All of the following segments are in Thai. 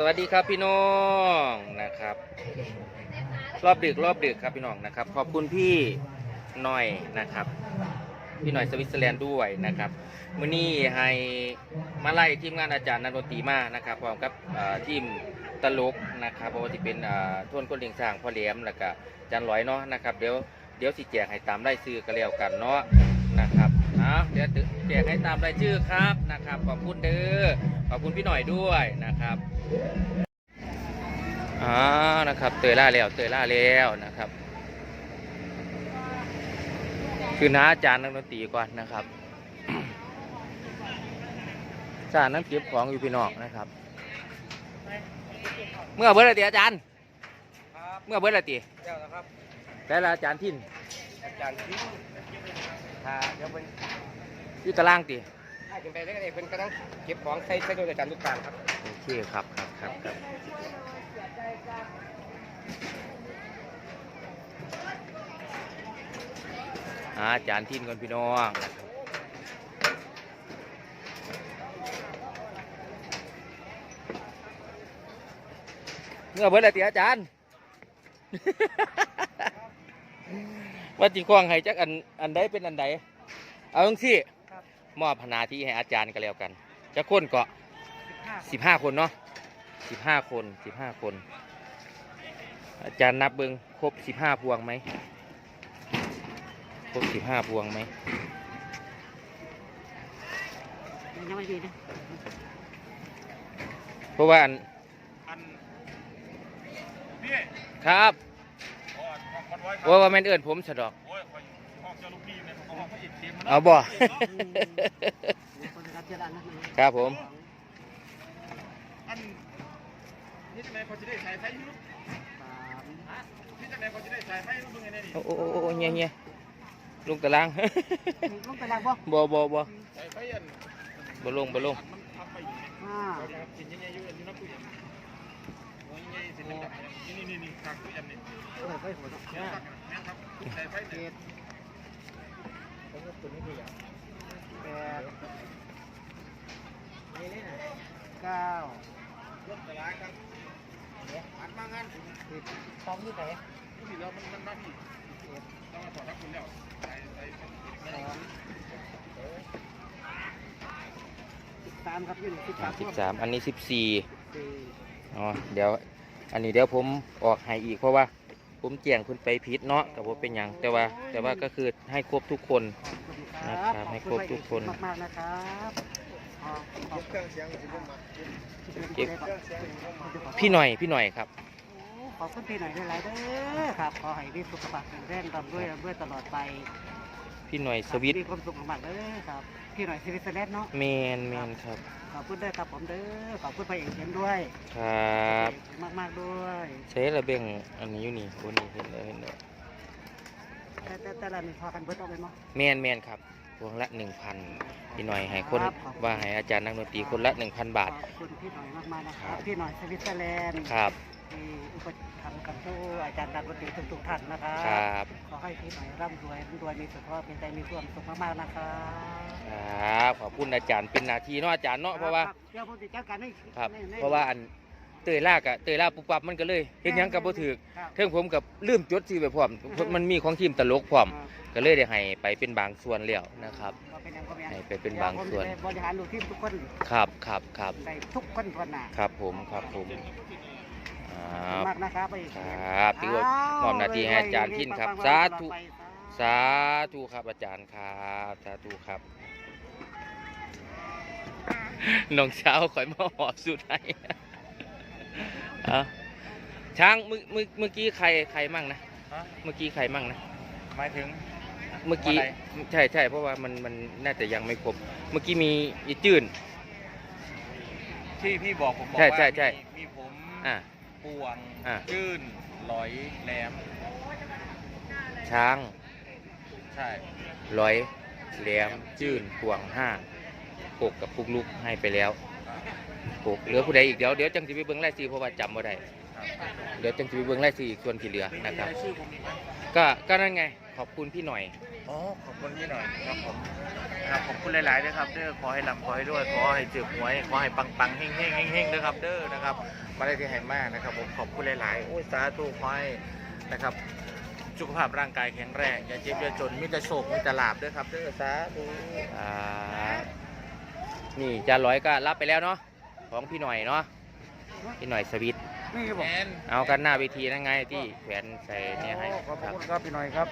สวัสดีครับพี่น้องนะครับ รอบดึกรอบดึกครับพี่น้องนะครับ ขอบคุณพี่หน่อยนะครับ พี่หน่อยสวิตเซอร์แลนด์ด้วยนะครับมื้อนี้ให้มาไล่ทีมงานอาจารย์นันดนตรีมานะครับพร้อมกับทีมตลกนะครับเพราะว่าที่เป็นเอ่วนคนเลียงสร้างพ่อแหลมแล้วก็จารย์ลอยเนาะนะครับเดี๋ยวเดี๋ยวสิแจกให้ตามไล่ซื้อกันแล้วกันเนาะนะครับเอาเดี๋ยวแจกให้ตามรายชื่อครับนะครับขอบคุณเด้อ ขอบคุณพี่หน่อยด้วยนะครับอ่านะครับ เตยล่าแล้ว เตยล่าแล้วนะครับ คือน้าอาจารย์นักดนตรีก่อนนะครับอาจารย์นั้นเก็บของอยู่พี่น้องนะครับ เมื่อเบิร์ดอะไรตีอาจารย์ครับเมื่อเบิร์ดอะไรตีเจ้านะครับแต่ละอาจารย์ทินอาจารย์ที่ถ้าเดี๋ยวเป็นอยู่ตารางตี ให้ขึ้นไปแล้ก็ได้เป็นกำลังเก็บของใส่ใส่โดยอาจารย์ลูกตาลครับ โอเคครับครับครับครับอาจารย์ทินก่อนพี่น้องนะครับเมื่อเบิดอะไรตีอาจารย์ ว่าจีควงให้จักอันอันใดเป็นอันใดเอาจังสิ มอบพนาที่ให้อาจารย์กันแล้วกันจะคนเกาะสิบห้าคนเนาะสิบห้าคนสิบห้าคน อาจารย์นับเบิงครบสิบห้าพวงไหมครบสิบห้าพวงไหมยังไม่ดีนะเพราะว่าอันอันพี่ครับโอ้ยคอนไว้ครัว่าว่าแม่นเอิญผมสะดอก เอกเต็มมาเอาบ่คนรับเจริญนะครับผม อันนี่จังไหนเขาจะได้ใส่ไฟอยุนี่จังไหนเขาจะได้ใส่ไฟลูกมึงไงเนี่ยนี่โอ้โอ้โอ้โอ้เงี้ยเงี้ยลุงตาราง ลงไปแล้วบ่บ่บ่บ่ใส่ไฟอันบ่ลงบ่ลงอันมันทำไปอยู่เนี่ยอ่าเขาจะกินยังไงอยู่อันนี้นะปุ้ยโอ้ยยังไงสิเป็นแบบนี้นี่นี่นี่ทางปุ้ยอันนี้เออไปหัวเนาะเนี่ยครับเนี่ยครับใส่ไฟเจ็เนี่ยดแปดเก้ายกตลาดครับอันมางานสิบสองที่ไหนนี่แล้วมันมันบ้านนี่ต้องมาถอดทักคุณแล้วใส่ใส่สองสิบสามครับยี่สิบสามสิบสามอันนี้สิบสี่สี่อ๋อเดี๋ยว อันนี้เดี๋ยวผมออกให้อีกเพราะว่า ผมแจ้งเพิ่นไปผิดเนาะกับผมเป็นหยังแต่ว่า แต่ว่าก็คือให้ครบทุกคนนะครับให้ครบทุกคนมากๆนะครับขอบขอบเครื่องเสียงสิผมมาเก็บเครื่องเสียงผมมาพี่หน่อยพี่หน่อยครับขอบคุณพี่หน่อยด้วยหลายเด้อครับขอให้มีสุขภาพแข็งแรงร่ำรวยร่ำรวยตลอดไป พี่หน่อยสวิตมีความสุขมากๆเด้อครับพี่หน่อยสวิตเซอร์แลนด์เนาะแมนแมนครับ ขอบคุณด้วยครับผมเด้อขอบคุณพระเอกเข็มด้วยครับมากมากๆด้วยใช้ระเบ่งอันนี้อยู่นี่โอ้นี่เห็นแล้วเห็นแล้วแต่แต่แต่ละนี่พอกันเบิดเอาไปเนาะแมนแมนครับพวงละหนึ่งพันพี่หน่อยให้คนครับขอบคุณว่าให้อาจารย์นักดนตรีคนละหนึ่งพันบาท ขอบคุณพี่หน่อยมากๆนะคครัรับบพี่หน่อยสวิตเซอร์แลนด์ครับ ที่ อุปถัมภ์กับผู้อาจารย์ดังดนตรีทุกๆท่านนะครัครับขอให้พี่หน่อยร่ำรวยร่ำรวยมีสุขภาพเป็นใจมีความสุขมากๆนะครับครับขอบคุณอาจารย์เป็นนาทีเนาะอาจารย์เนาะเพราะว่าเดี๋ยวผมจะจัดการให้ครับในในเพราะว่าอันเตยลากอะเตยลากปุ๊บปั๊บมันก็เลยเห็นยังกับบ่ถือครับเทิงผมกับลืมจดชื่ไปพร้อมมันมีของทีมตลกพร้อม ก็เลยได้ให้ไปเป็นบางส่วนแล้วนะครับ ก็เป็นอย่างก็เป็นอย่างให้ไปเป็นบางส่วน ดี๋ยผมจะบริหารลูกทีมทุกคนครับครับครับได้ทุกคนทวนหน้า ครับผมครับผม ครับมากนะครับไปครับถือว่ามอบหน้าที่ให้อาจารย์ทินครับสาธุสาธุครับอาจารย์ครับสาธุครับน้องเช้าข่อยมาหอบสุดให้เอาช้างเมื่อเมื่อเมื่อกี้ใครใครมั่งนะฮะเมื่อกี้ใครมั่งนะหมายถึงเมื่อกี้อะไรใช่ใช่เพราะว่ามันมันน่าจะยังไม่ครบ เมื่อกี้มีอีจื้นที่พี่บอกผมบอกใช่ว่าใช่ใช่มีมีผมอะ ปวงอะ จื้นหลอยแหลม ช้างใช่ ร้อยแหลมจื้นพวงห้าปกกับปุกลุกให้ไปแล้วปกเหลือผู้ใดอีกเดี๋ยวเดี๋ยวจังสิไปเบิ่งไล่ซีเพราะว่าจำบ่ได้คเดี๋ยวจังจะไปเบิ่งรายชื่ออีกส่วนที่เหลือนะครับ มีชื่อผมอีกไหมก็ก็นั่นไง ขอบคุณพี่หน่อย อ๋อขอบคุณพี่หน่อยครับผมครับขอบคุณหลายๆด้วยครับเด้อขอให้ลำขอให้ด้วยขอให้เจ็บหวยขอให้ปังปังๆเฮงเฮงเฮงเฮงๆด้วยครับเด้อนะครับ มาได้ที่ไหนมากนะครับ ผมขอบคุณหลายๆโอ้ยสาธุขอให้นะครับ สุขภาพร่างกายแข็งแรงอย่าเจ็บอย่าจนมีแต่โชคมีแต่ลาบด้วยครับเด้อสาธุอ่านี่จาร้อยก็รับไปแล้วเนาะของพี่หน่อยเนาะพี่หน่อยสวิต นี่บอกแอนเอากันหน้าเวทีนั่นไงที่แขวนใส่เนี่ยให้ขอบครับคุณครับพี่หน่อยครับ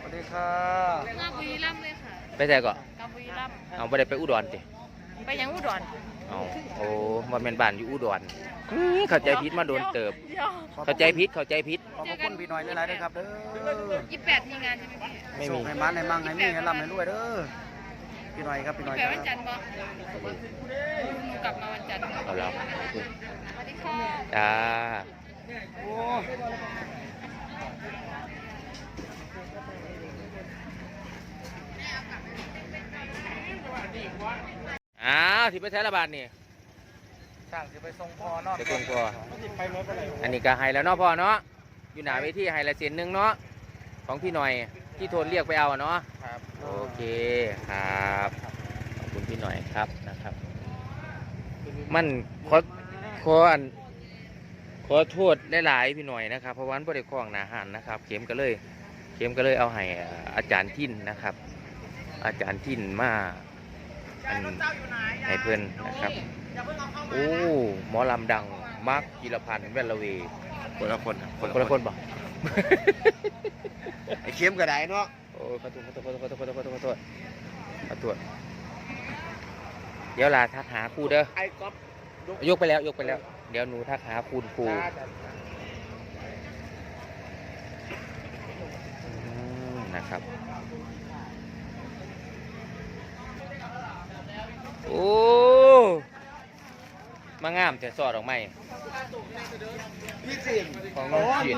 สวัสดีครับงาบุรีรัมย์เลยค่ะไปใส่ก่อนงาบุรีรัมย์เอาไปได้ไปอุดรติไปยังอุดรเอาโอ้มาเป็นบ้านอยู่อุดรอื้อเข้าใจผิดมาโดนเติบเดี๋ยวเข้าใจผิดเข้าใจผิดขอบคุณพี่หน่อยหลายๆด้วยครับเด้อยี่แปดมีงานใช่ไหมพี่ไม่โชมีคให้มันให้มั่งให้มีให้ร่ำให้รวยเด้อ พี่หน่อยครับพี่หน่อยแปคดรับวันจันทร์บ่หนูกลับมาวันจันทร์เอาแล้วสวัสดีค่ะจ้าโอ้อ้าวที่ไปใช้ระบาดนี่สั่งจะไปส่งพ่อนอกไปส่งพ่อไปเมื่อไหร่อันนี้ก็ให้แล้วเนาะพ่อเนาะอยู่หน้าเวทีให้ละเซนหนึ่งเนาะของพี่หน่อยที่โทนเรียกไปเอาอะเนาะครับ โอเคครับขอบคุณพี่หน่อยครับนะครับ มันขอขออันขอโทษหลายๆพี่หน่อยนะครับ เพราะวาอันบริคล้องหนาหันนะครับ เข็มก็เลย เข็มก็เลยเอาให้อ่าอาจารย์ทินนะครับ อาจารย์ทินมาอันให้เพื่อนนะครับโอ้หมอลำดังมาร์คจิรพันธ์แวลเวคนละคนครับคนละคนบอกไอ้เข็มกระไดเนาะ โอ้ขอโทษขอโทษขอโทษขอโทษขอโทษขอโทษขอโทษเดี๋ยวลาทักหาครูเด้อไอ้ก๊อฟยกไปแล้วยกไปแล้ว เดี๋ยวหนูทักหาคุณครูนะครับ โอ้มางามแต่สอดออกไหมพี่สิงของน้องจีน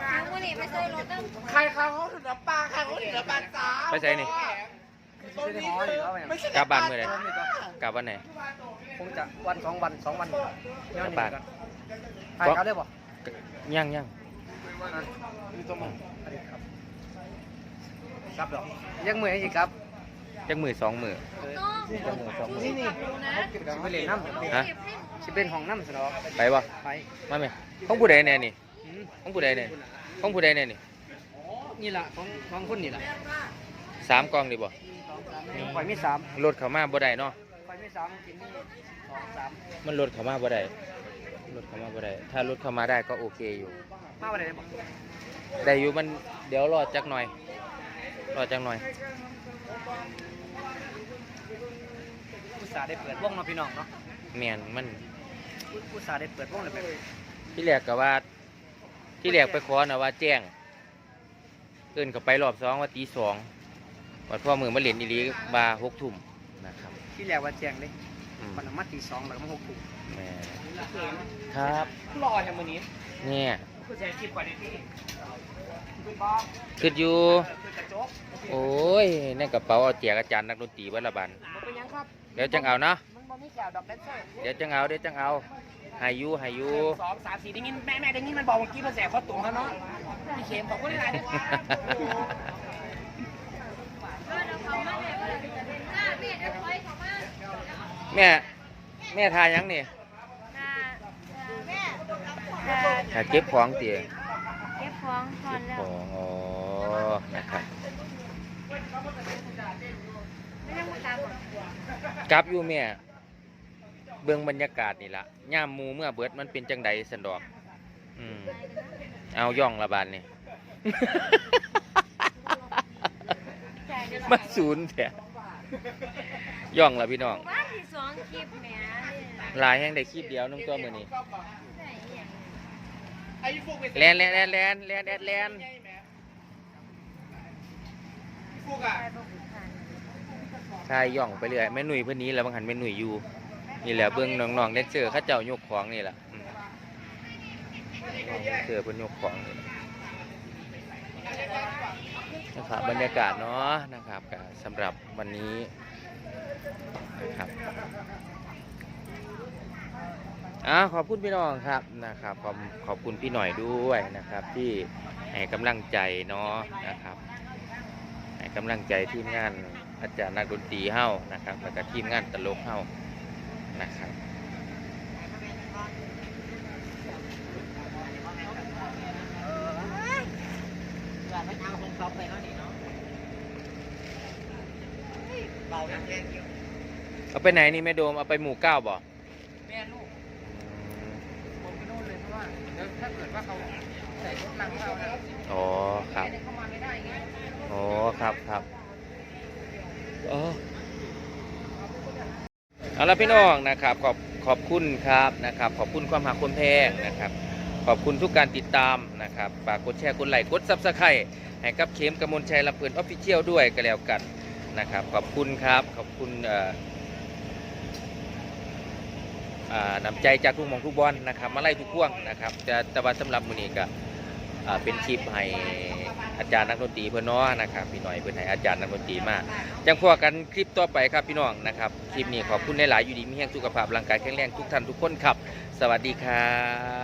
น้องวันนี้ไม่ใช่รถนะใครเขาเขาถึงน้ำปลาใครเขาถึงน้ำปลาจ้าไปใส่นี่ ตรงนี้คือไม่ใช่กลับบ้านเมื่อไหร่กลับวันไหน คงจะวันสองวันสองวันกลับบ้านไปเขาได้บ่ย่างย่างมีตัวมึงครับดอกยังมืออีกครับจักมือสองมือน้องจักมือสองมือนี่นี่นะไปเล่นน้ำฮะสิเป็นห้องน้ำสนอไปบ่ไปมาไหมของผู้ใดแน่นี่อืม ของผู้ใดแน่ของผู้ใดแน่นี่นี่ล่ะของของคนนี่ล่ะสามกล่องดีบ่ข่อยมีสามรถเข้ามาบ่ได้เนาะข่อยมีสามกินนี่สองสามมันรถเข้ามาบ่ได้รถเข้ามาบ่ได้ถ้ารถเข้ามาได้ก็โอเคอยู่มาวันไหนบ่ได้อยู่มันเดี๋ยวรอจักหน่อย รอจักหน่อยอุตส่าห์ได้เปิดวงเนาะพี่น้องเนาะแม่นมันอุตส่าห์ได้เปิดวงเลยแบบที่แรกก็ว่า ที่แรกไปขอนะว่าแจ้งเอื่นก็ไปรอบสองว่าตีสองวัดพ่อมือมาเล่นอีหลีบาร์หกทุ่มนะครับที่แรกว่าแจ้งเลยอืมมันมาตีสองแล้วก็มาหกทุ่มแม่ครับรอแค่มื้อนี้เนี่ยคือแจ้งคลิปก่อนนี่คืออยู่ คือกระจกโอ้ยในกระเป๋าเอาแจกอาจารย์นักดนตรีวัดละบันบ่เป็นหยังครับ เดี๋ยวจังเอาเนาะมันบ่มีแก้วดอกแดนเซอร์เดี๋ยวจังเอาเดี๋ยวจังเอาใหายุหายุสองสามสี่ได้ยินแม่แม่ได้ยินมันบอกเมื่อกี้มันแสบข้อตุ่มแล้วเนาะพี่เข็มบอกว่าได้ไรเนี่ยแม่แม่ทายังนี่แม่ถ้าเก็บของเตี๋ยเก็บของถอนแล้วของอ๋อนะครับไม่ต้องมาตามหรอกกลับอยู่แม่ เบื้องบรรยากาศนี่ละย่ามหมูเมื่อเบิดมันเป็นจังใดสันดอก อืมเอาย่องละบานนี่ มาศูนย์แท้ย่องละพี่น้องบ้านที่สองคลิปแหม่ลายแห้งได้คลิปเดียวน้องตัวมือนี้ไอ้พวกไปแลนแลนแลนแลนแลนแลนแลนพวกอะใช่ย่องไปเรื่อยแม่หนุ่ยเพื่อนนี้แล้วบางหันแม่หนุ่ยอยู่ นี่แหละเบื้องน้องๆแดนเซอร์ข้าเจ้ายกของนี่แหละอืองแดนเซอเพิ่นยกของนี่ล่ะนะครับบรรยากาศเนาะนะครับสำหรับวันนี้นะครับอ่าขอบคุณพี่น้องครับนะครับขอบขอบคุณพี่หน่อยด้วยนะครับ ที่ให้กำลังใจเนาะนะครับให้กำลังใจทีมงานอาจารย์นักดนตรีเฮ้านะครับแล้วก็ทีมงานตลกเฮ้า นะครับไม่เอาคงซ้อมไปแล้วนี่เนาะเบาแรงอยู่เอาไปไหนนี่แม่โดม เอาไปหมู่เก้าบ่แม่ลูก ผมไปโน่นเลยเพราะว่าเดี๋ยวถ้าเกิดว่าเขาใส่รถลังเข้านะอ๋อครับ เข้ามาไม่ได้ไงอ๋อครับครับอ๋อ เอาละพี่น้องนะครับขอบขอบคุณครับนะครับ ขอบคุณความหาคนแพงนะครับ ขอบคุณทุกการติดตามนะครับฝากกดแชร์กดไลค์กดซับสไครต์ให้กับเข็มกมลชัยลำเพลินออฟฟิเชียลด้วยก็แล้วกันนะครับ ขอบคุณครับขอบคุณเอ่ออ่านำใจจากทุกหมองทุกบอลนะครับ มาไล่ทุกพ่วงนะครับแต่แต่ว่าสำหรับมือนี้ก็เป็นคลิปให้ อาจารย์นักดนตรีเพื่อนน้อนะครับพี่หน่อยเพื่อนให้อาจารย์นักดนตรีมากจังพวกกันคลิปต่อไปครับพี่น้องนะครับคลิปนี้ขอบคุณหลายๆอยู่ดีมีแห่งสุขภาพร่างกายแข็งแรงทุกท่านทุกคนครับ สวัสดีครับ